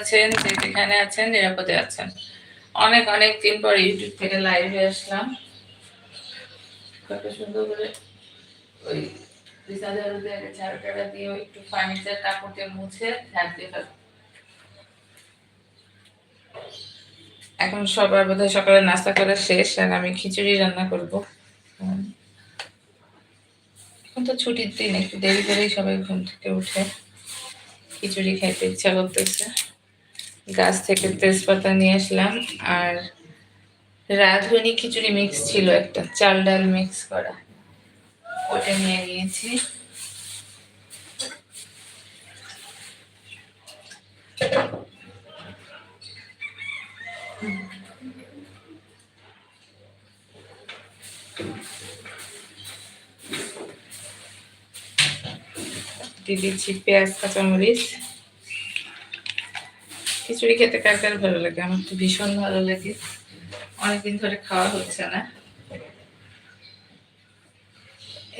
আছেন, যে যেখানে আছেন, নিরাপদে আছেন। অনেক অনেক দিন পর ইউটিউব থেকে লাইভে আসলাম। কত সুন্দর করে ওই টাড়া দিয়ে একটু ফার্নিচার মুছে এখন সবার বোধহয় সকালে নাস্তা করা শেষ, আর আমি খিচুড়ি রান্না করব। এখন তো ছুটির দিন, একটু দেরি করেই সবাই ঘুম থেকে উঠে খিচুড়ি খাইতে ইচ্ছা করতেছে। গাছ থেকে তেজপাতা নিয়ে আসলাম। আর রাঁধুনি খিচুড়ি মিক্স ছিল একটা, চাল ডাল মিক্স করা। ওটা নিয়ে নিয়েছি। দিয়ে দিচ্ছি পেঁয়াজ, কাঁচামরিচ। খিচুড়ি খেতে কার কার ভালো লাগে? আমার তো ভীষণ ভালো লাগে। অনেকদিন ধরে খাওয়া হচ্ছে না।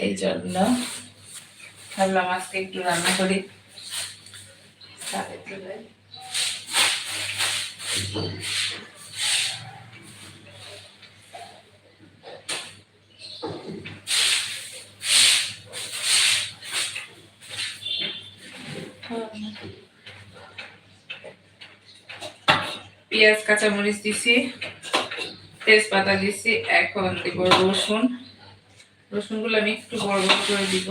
এই জন্য ভাবলাম আজকে একটু রান্না করি। সাথে পেঁয়াজ, কাঁচামরিচ দিছি, তেজপাতা দিছি, এখন দিব রসুন। রসুনগুলো আমি একটু বড় বড় করে দিব।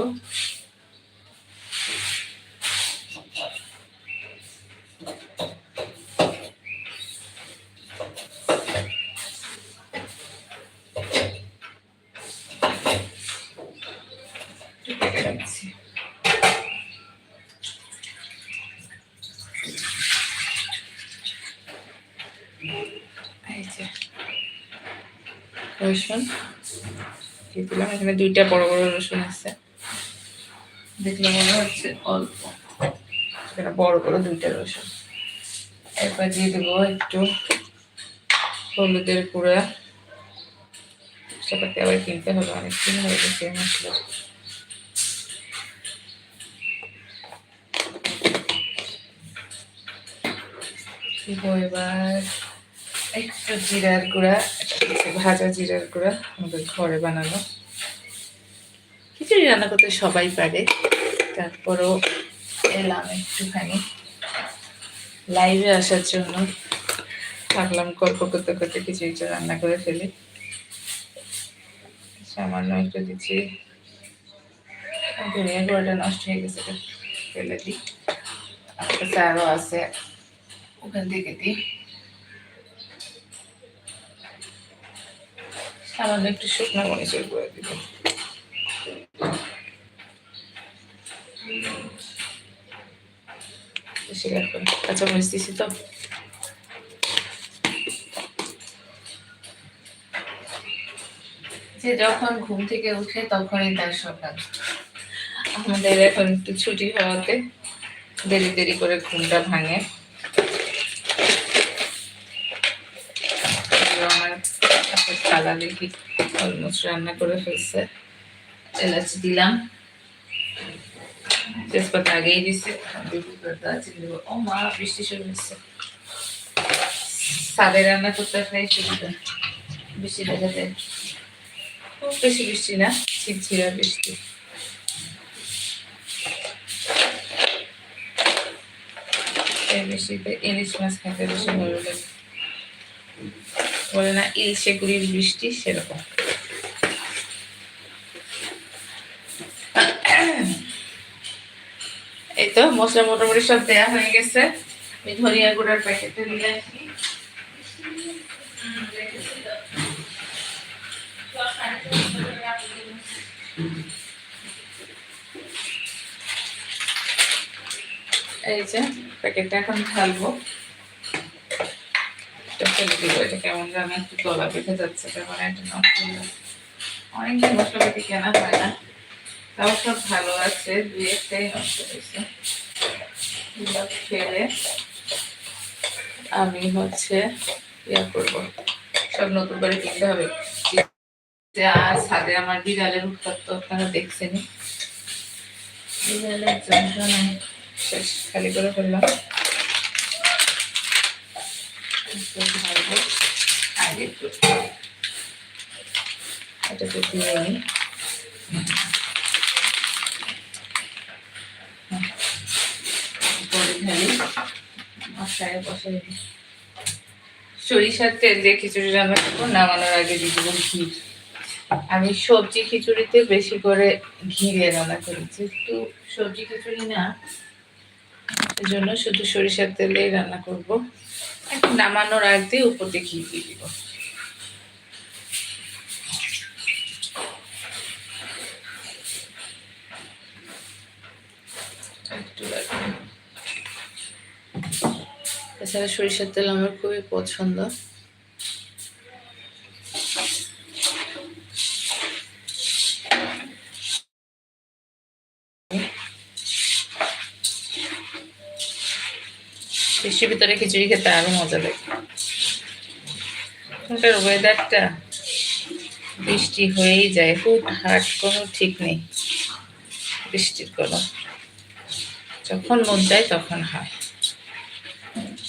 একটু কেটে নিচ্ছি। এই যে রসুন। দিয়ে এখানে দুইটা বড় বড় রসুন আছে। দেখলে মনে হচ্ছে অল্প। এখানে বড় বড় দুইটা রসুন। এরপর দিয়ে দেবো একটু হলুদের গুঁড়া। সেটাতে আবার কিনতে হবে, অনেকদিন হয়ে গেছে মশলা। এবার একটু জিরার গুঁড়া। ভাজা জিরার গুঁড়া আমাদের ঘরে বানানো। খিচুড়ি রান্না করতে সবাই পারে, তারপরও এলাম একটুখানি। লাইভে আসার জন্য থাকলাম গল্প করতে করতে খিচুড়িটা রান্না করে ফেলি। সামান্য একটু দিচ্ছি। ধনিয়া গুঁড়োটা নষ্ট হয়ে গেছে ফেলে দিই। আরও আছে, ওখান থেকে দিই। সামান্য একটু শুকনো মরিচের গুঁড়ো দিব। কাঁচা মরিচ দিছি তো। যে যখন ঘুম থেকে উঠে তখনই তার সকাল। আমাদের এখন একটু ছুটি হওয়াতে দেরি দেরি করে ঘুমটা ভাঙে এগুলো আমার খালা দেখি অলমোস্ট রান্না করে ফেলছে। এলাচ দিলাম। তেজপাতা আগেই দিছে। ও মা, বৃষ্টি শুরু হচ্ছে সাদে রান্না করতে আসলে সুবিধা। বৃষ্টি দেখা যায়। খুব বেশি বৃষ্টি না, ঝিরঝিরা বৃষ্টি। বৃষ্টিতে ইলিশ মাছ খেতে বেশি ভালো লাগে। বলে না ইলশে গুড়ির বৃষ্টি সেরকম। এই তো মশলা মোটামুটি সব দেয়া হয়ে গেছে। আমি ধনিয়া গুঁড়ার প্যাকেটটা নিয়ে এই যে প্যাকেটটা এখন ঢালবো। কেমন একটু বেঁধে যাচ্ছে একটা। অনেকদিন কেনা হয় না তাও সব ভালো আছে দুই একটাই নষ্ট হয়েছে ফেলে আমি হচ্ছে ইয়া করব সব নতুন করে কিনতে হবে আর ছাদে আমার বিড়ালের উৎপাত তো আপনারা দেখছেনই বিড়ালের যন্ত্রণায় শেষ খালি করে ফেললাম সরিষার তেল দিয়ে খিচুড়ি রান্না করব, নামানোর আগে দিয়ে দেবো ঘি। আমি সবজি খিচুড়িতে বেশি করে ঘি দিয়ে রান্না করি যেহেতু সবজি খিচুড়ি না এই জন্য শুধু সরিষার তেল রান্না করব। নামানোর আগ উপর দিয়ে ঘি দিয়ে দিব। এছাড়া সরিষার তেল আমার খুবই পছন্দ। বৃষ্টির ভিতরে খিচুড়ি খেতে আরও মজা লাগে। এখনকার ওয়েদারটা বৃষ্টি হয়েই যায়। হুট হাট কোনো ঠিক নেই। বৃষ্টির কোনো। যখন মন যায় তখন হয়।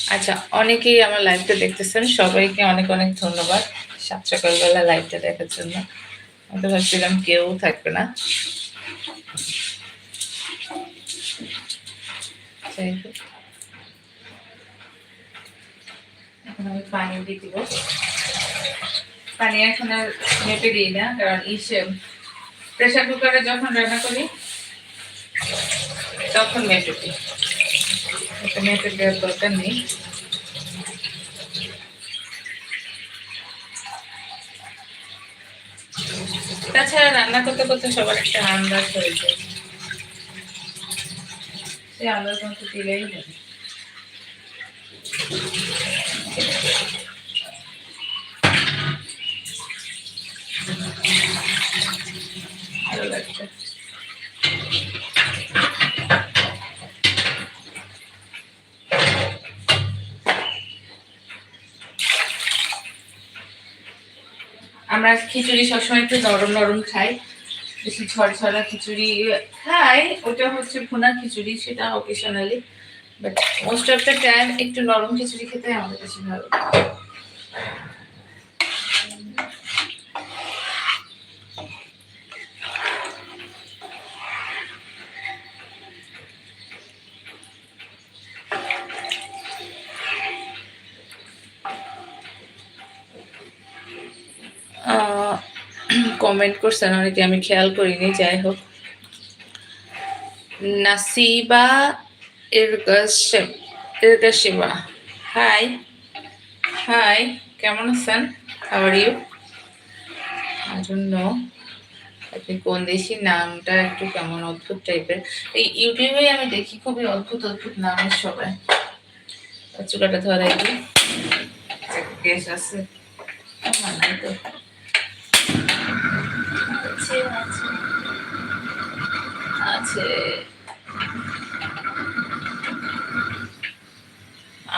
আচ্ছা অনেকেই আমার লাইভটা দেখতেছেন। সবাইকে অনেক অনেক ধন্যবাদ। সাত সকালবেলা লাইভটা দেখার জন্য। আমি তো ভাবছিলাম কেউ থাকবে না। যাই হোক। এখন আমি পানি দিয়ে দিব। পানি এখন আর মেপে দিই না, কারণ ইসে প্রেশার কুকারে যখন রান্না করি, তখন মেপে দিই। মেপে দেওয়ার দরকার নেই। তাছাড়া রান্না করতে করতে সবার একটা আন্দাজ হয়ে যায়। সেই আন্দাজ মতো দিলেই হবে আমরা খিচুড়ি সবসময় একটু নরম নরম খাই। বেশি ঝরঝরা খিচুড়ি খাই। ওটা হচ্ছে ভুনা খিচুড়ি, সেটা occasionally but most of the time একটু নরম খিচুড়ি খেতে আমাদের বেশি ভালো। কমেন্ট করছেন অনেকে, আমি খেয়াল করিনি, যাই হোক নাসিবা ইরগাসেম ইরগাসিবা হাই হাই কেমন আছেন? খাবার ইউ ডোন্ট নো আপনি কোন দেশি নামটা একটু কেমন অদ্ভুত টাইপের? এই ইউটিউবে আমি দেখি খুবই অদ্ভুত অদ্ভুত নামের সবাই। চুলাটা ধরাই দিই। গ্যাস আছে আছে। আছে।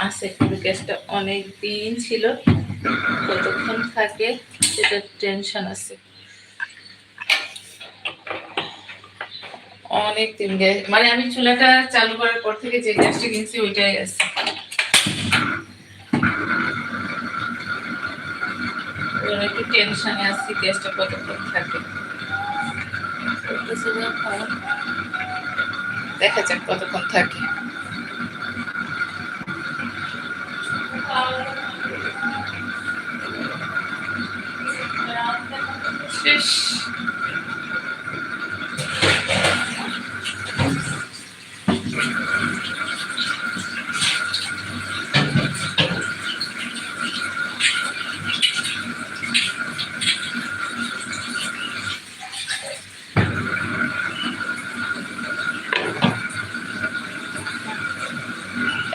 আছে কিন্তু গ্যাসটা অনেক দিন ছিল। কতক্ষণ থাকে সেটা টেনশন আছে। অনেক দিন গ্যাস মানে আমি চুলাটা চালু করার পর থেকে যে গ্যাসটা কিনছি, ওইটাই আছে। একটু টেনশনে আছি গ্যাসটা কতক্ষণ থাকে। দেখা যাক কতক্ষণ থাকে। শেষ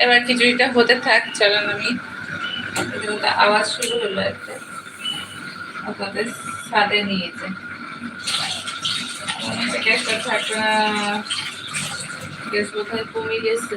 এবার খিচুড়িটা হতে থাক চলেন আমি। আওয়াজ শুরু হলো একটা। আপনাদের ছাদে নিয়েছে। একটা থাকা গ্যাস বোধহয় কমে গেছে